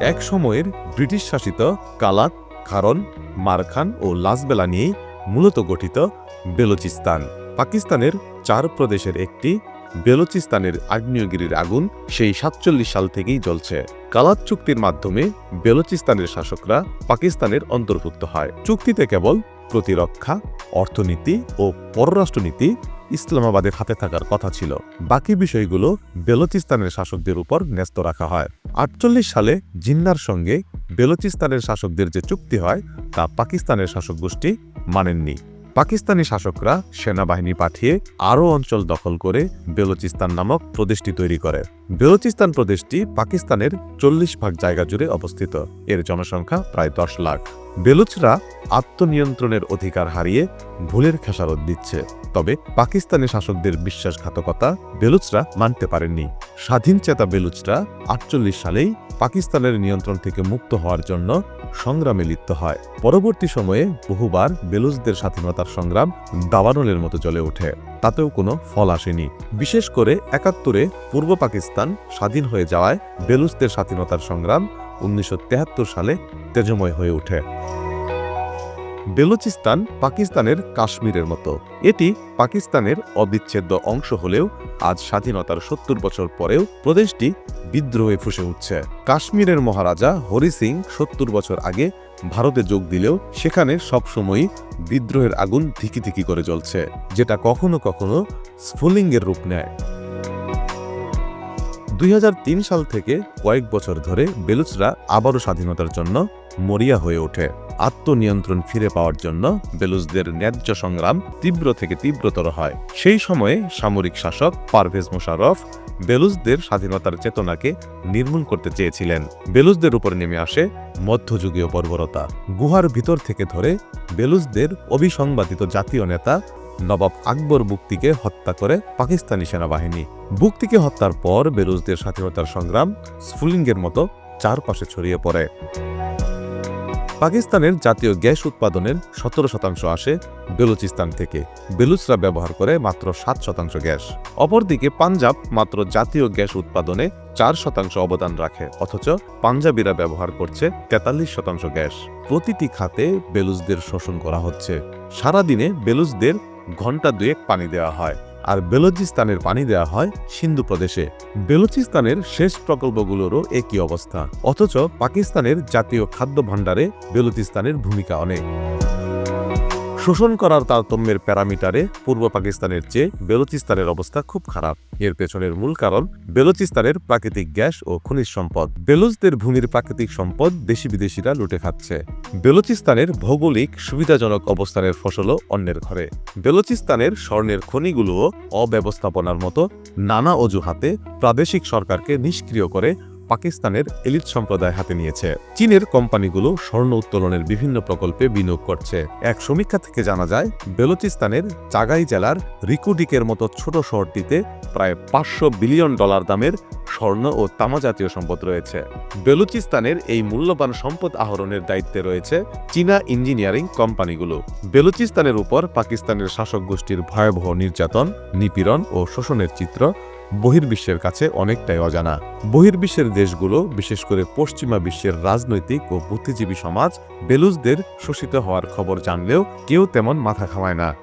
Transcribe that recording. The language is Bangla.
এক সময়ের ব্রিটিশ শাসিত কালাত, খারন, মারখান ও লাসবেলা নিয়েই মূলত গঠিত বেলুচিস্তান। পাকিস্তানের চার প্রদেশের একটি বেলুচিস্তানের আগ্নেয়গিরির আগুন সেই সাতচল্লিশ সাল থেকেই জ্বলছে। কালাত চুক্তির মাধ্যমে বেলুচিস্তানের শাসকরা পাকিস্তানের অন্তর্ভুক্ত হয়। চুক্তিতে কেবল প্রতিরক্ষা, অর্থনীতি ও পররাষ্ট্রনীতি ইসলামাবাদের হাতে থাকার কথা ছিল। বাকি বিষয়গুলো বেলুচিস্তানের শাসকদের উপর ন্যস্ত রাখা হয়। আটচল্লিশ সালে জিন্নার সঙ্গে বেলুচিস্তানের শাসকদের যে চুক্তি হয়, তা পাকিস্তানের শাসক গোষ্ঠী মানেননি। পাকিস্তানি শাসকরা সেনাবাহিনী পাঠিয়ে আরও অঞ্চল দখল করে বেলুচিস্তান নামক প্রদেশটি তৈরি করে। বেলুচিস্তান প্রদেশটি পাকিস্তানের চল্লিশ ভাগ জায়গা জুড়ে অবস্থিত। এর জনসংখ্যা প্রায় দশ লাখ। বেলুচরা আত্মনিয়ন্ত্রণের অধিকার হারিয়ে ভুলের খেসারত দিচ্ছে। তবে পাকিস্তানি শাসকদের বিশ্বাসঘাতকতা বেলুচরা মানতে পারেননি। স্বাধীন চেতা বেলুচরা আটচল্লিশ সালেই পাকিস্তানের নিয়ন্ত্রণ থেকে মুক্ত হওয়ার জন্য সংগ্রামে লিপ্ত হয়। পরবর্তী সময়ে বহুবার বেলুচদের স্বাধীনতার সংগ্রাম দাবানলের মতো জ্বলে ওঠে। তাতেও কোনো ফল আসেনি। বিশেষ করে একাত্তরে পূর্ব পাকিস্তান স্বাধীন হয়ে যাওয়ায় বেলুচদের স্বাধীনতার সংগ্রাম উনিশশো সালে তেজময় হয়ে ওঠে। বেলুচিস্তান পাকিস্তানের কাশ্মীরের মতো। এটি পাকিস্তানের অবিচ্ছেদ্য অংশ হলেও আজ স্বাধীনতার সত্তর বছর পরেও প্রদেশটি বিদ্রোহে ফুসে উঠছে। কাশ্মীরের মহারাজা হরি সিং সত্তর বছর আগে ভারতে যোগ দিলেও সেখানে সবসময়ই বিদ্রোহের আগুন ধিকি ধিকি করে জ্বলছে, যেটা কখনো কখনো স্ফুলিঙ্গের রূপ নেয়। দুই হাজার তিন সাল থেকে কয়েক বছর ধরে বেলুচরা আবারও স্বাধীনতার জন্য মরিয়া হয়ে ওঠে। আত্মনিয়ন্ত্রণ ফিরে পাওয়ার জন্য বেলুচদের ন্যায্য সংগ্রাম তীব্র থেকে তীব্রতর হয়। সেই সময়ে সামরিক শাসক পারভেজ মোশাররফ বেলুচদের স্বাধীনতার চেতনাকে নির্মূল করতে চেয়েছিলেন। বেলুচদের উপর নেমে আসে মধ্যযুগীয় বর্বরতা। গুহার ভিতর থেকে ধরে বেলুচদের অবিসংবাদিত জাতীয় নেতা নবাব আকবর বুক্তিকে হত্যা করে পাকিস্তানি সেনাবাহিনী। বুক্তিকে হত্যার পর বেলুচদের স্বাধীনতার সংগ্রাম স্ফুলিঙ্গের মতো চারপাশে ছড়িয়ে পড়ে। পাকিস্তানের জাতীয় গ্যাস উৎপাদনের সতেরো শতাংশ আসে বেলুচিস্তান থেকে। বেলুচরা ব্যবহার করে মাত্র সাত শতাংশ গ্যাস। অপরদিকে পাঞ্জাব মাত্র জাতীয় গ্যাস উৎপাদনে চার শতাংশ অবদান রাখে, অথচ পাঞ্জাবিরা ব্যবহার করছে তেতাল্লিশ শতাংশ গ্যাস। প্রতিটি খাতে বেলুচদের শোষণ করা হচ্ছে। সারাদিনে বেলুচদের ঘণ্টা দুয়েক পানি দেওয়া হয়। আর বেলুচিস্তানের পানি দেওয়া হয় সিন্ধু প্রদেশে। বেলুচিস্তানের শেষ প্রকল্পগুলোরও একই অবস্থা। অথচ পাকিস্তানের জাতীয় খাদ্য ভাণ্ডারে বেলুচিস্তানের ভূমিকা অনেক। শোষণ করার তারতম্যের প্যারামিটারে পূর্ব পাকিস্তানের চেয়ে বেলুচিস্তানের অবস্থা খুব খারাপ। এর পেছনের মূল কারণ বেলুচিস্তানের প্রাকৃতিক গ্যাস ও খনিজ সম্পদ। বেলুচদের ভূমির প্রাকৃতিক সম্পদ দেশি বিদেশিরা লুটে খাচ্ছে। বেলুচিস্তানের ভৌগোলিক সুবিধাজনক অবস্থানের ফসলও অন্যের ঘরে। বেলুচিস্তানের স্বর্ণের খনিগুলোও অব্যবস্থাপনার মতো নানা অজুহাতে প্রাদেশিক সরকারকে নিষ্ক্রিয় করে পাকিস্তানের এলিট সম্প্রদায় হাতে নিয়েছে। চীনের কোম্পানিগুলো স্বর্ণ উত্তোলনের বিভিন্ন প্রকল্পে বিনিয়োগ করছে। এক সমীক্ষা থেকে জানা যায়, বেলুচিস্তানের চাগাই জেলার রিকুডিকের মতো ছোট শহরটিতে প্রায় পাঁচশো বিলিয়ন ডলার দামের স্বর্ণ ও তামা জাতীয় সম্পদ রয়েছে। বেলুচিস্তানের এই মূল্যবান সম্পদ আহরণের দায়িত্বে রয়েছে চীনা ইঞ্জিনিয়ারিং কোম্পানিগুলো। বেলুচিস্তানের উপর পাকিস্তানের শাসক গোষ্ঠীর ভয়াবহ নির্যাতন, নিপীড়ন ও শোষণের চিত্র বহির্বিশ্বের কাছে অনেকটাই অজানা। বহির্বিশ্বের দেশগুলো, বিশেষ করে পশ্চিমা বিশ্বের রাজনৈতিক ও বুদ্ধিজীবী সমাজ বেলুজদের শোষিত হওয়ার খবর জানলেও কেউ তেমন মাথা খাওয়ায় না।